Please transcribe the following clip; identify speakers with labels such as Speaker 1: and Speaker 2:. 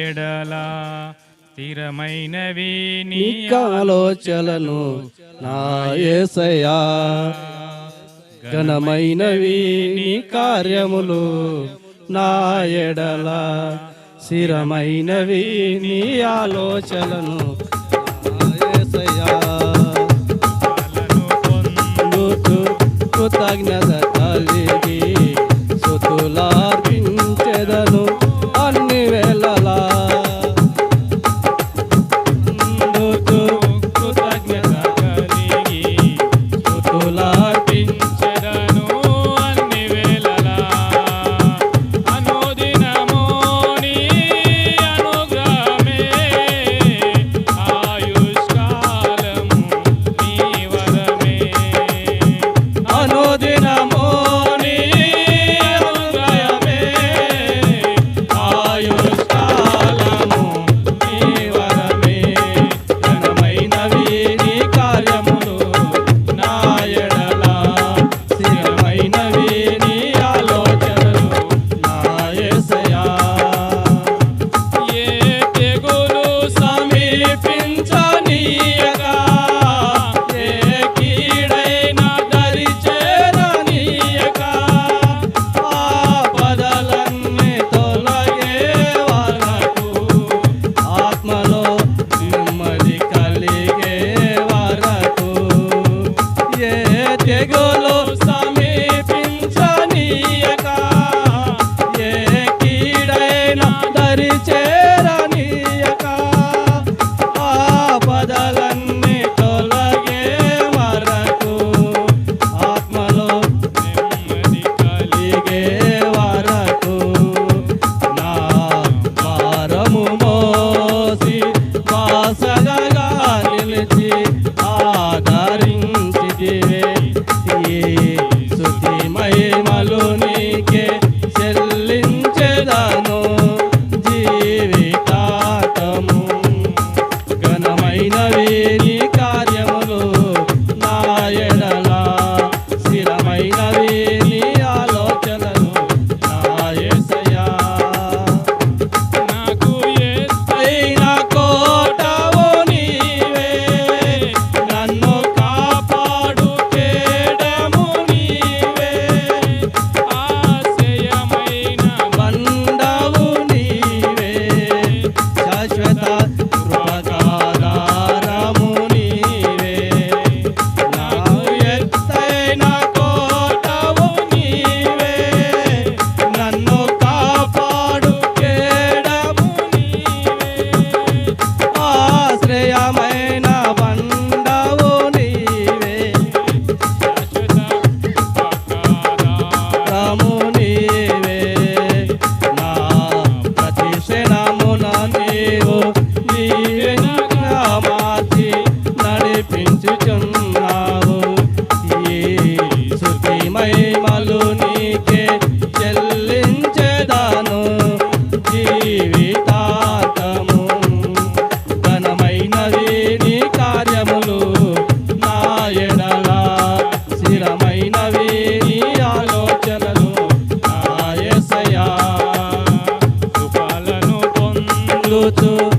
Speaker 1: ఎడలా స్థిరమైనవి నీ
Speaker 2: ఆలోచనలు నా ఏసయా ఘనమైనవి నీ కార్యములు నా ఎడలా స్థిరమైనవి నీ ఆలోచనలు కృతజ్ఞత కలిగి चैन tú